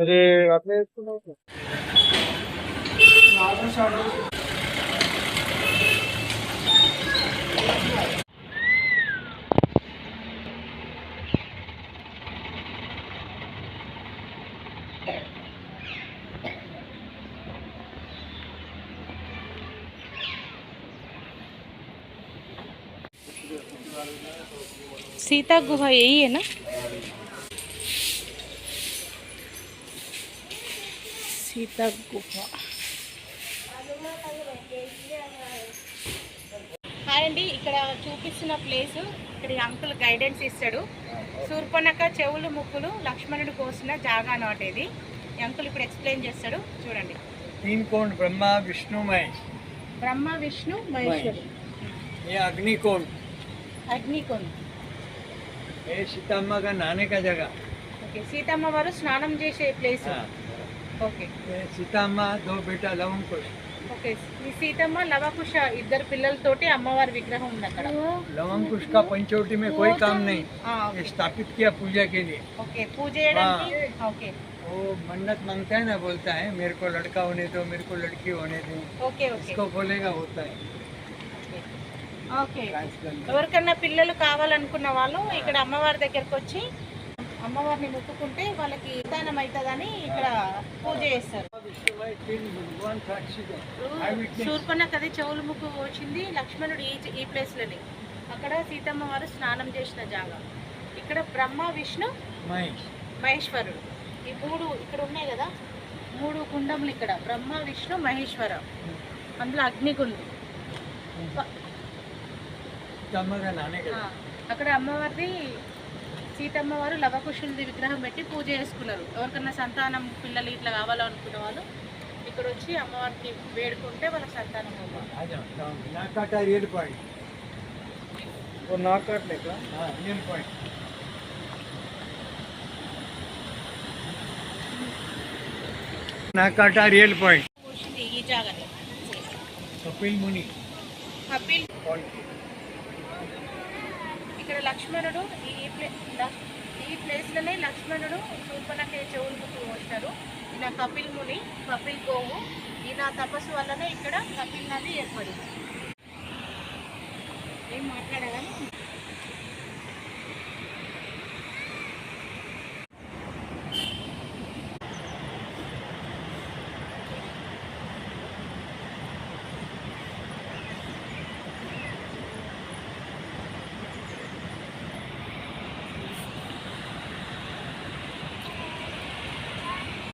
अरे आपने इसको सीता गुफा यही है ना? सीता गुहा హాయ్ అండి ఇక్కడ చూపిస్తున్న ప్లేస్ ఇక్కడ ఈ అంకుల్ గైడెన్స్ ఇస్తాడు శూర్పణక చెవులు ముక్కులు లక్ష్మణుడు కోసిన జాగా అన్నమాట ఇది ఈ అంకుల్ ఇప్పుడు ఎక్స్ప్లెయిన్ చేస్తాడు చూడండి तीन कोण ब्रह्मा विष्णु महेश బ్రహ్మ విష్ణు మహేశ్వరుడు ये अग्निकोण అగ్నికొండ ये सीताम्मा का नहाने का जगह ఓకే సీతమ్మ వారు స్నానం చేసే ప్లేస్ हाँ ఓకే ये सीताम्मा दो बेटा लवंग कुश ఓకే ఈ సీతమ్మ లవకుశ ఇద్దరు పిల్లలతోటి అమ్మవారి విగ్రహం ఉంది అక్కడ लवंग कुश का पंचवटी में कोई काम नहीं ఆ, ये स्थापित किया पूजा के लिए ఓకే పూజ చేయడానికి ఓకే वो मन्नत मांगता है ना बोलता है मेरे को लड़का होने दो मेरे को लड़की होने दो ఓకే ఓకే इसको बोलेगा होता है ఓకే ఎవరికన్నా పిల్లలు కావాలనుకున్న వాళ్ళు ఇక్కడ అమ్మవారి దగ్గరకు వచ్చి అమ్మవారిని మొక్కుకుంటే వాళ్ళకి దానం అవుతుందని ఇక్కడ పూజ చేస్తారు. శూర్పణకది చెవులు ముక్కు వచ్చింది లక్ష్మణుడు ఈ ఈ ప్లేస్లోనే. అక్కడ సీతమ్మ వారు స్నానం చేసిన జాగా. ఇక్కడ బ్రహ్మ విష్ణు మహేశ్వరుడు. ఈ మూడు ఇక్కడ ఉన్నాయి కదా? మూడు కుండములు ఇక్కడ. బ్రహ్మ విష్ణు మహేశ్వర. అందులో అగ్నిగుండు. అక్కడ అమ్మవారిది సీతమ్మ వారు లవకుశుడి విగ్రహం పెట్టి పూజ చేసుకున్నారు. ఎవరికన్నా సంతానం పిల్లలు ఇట్లా కావాలనుకున్న వాళ్ళు ఇక్కడ వచ్చి అమ్మవారికి వేడుకుంటే వాళ్ళకి సంతానం అవ్వాలి నాకాట పాయింట్. ఈ జాగ్రత్త కపిల్ ముని. కపిల్ ఇక్కడ లక్ష్మణుడు ఈ ప్లే ఈ ప్లేస్లోనే లక్ష్మణుడు శూర్పణఖ చెవులు వస్తారు. వచ్చారు ఈయన కపిల్ ముని కపిల్ గోవు. ఈయన తపస్సు వల్లనే ఇక్కడ కపిల్ నది ఏర్పడింది. ఏం మాట్లాడాలని?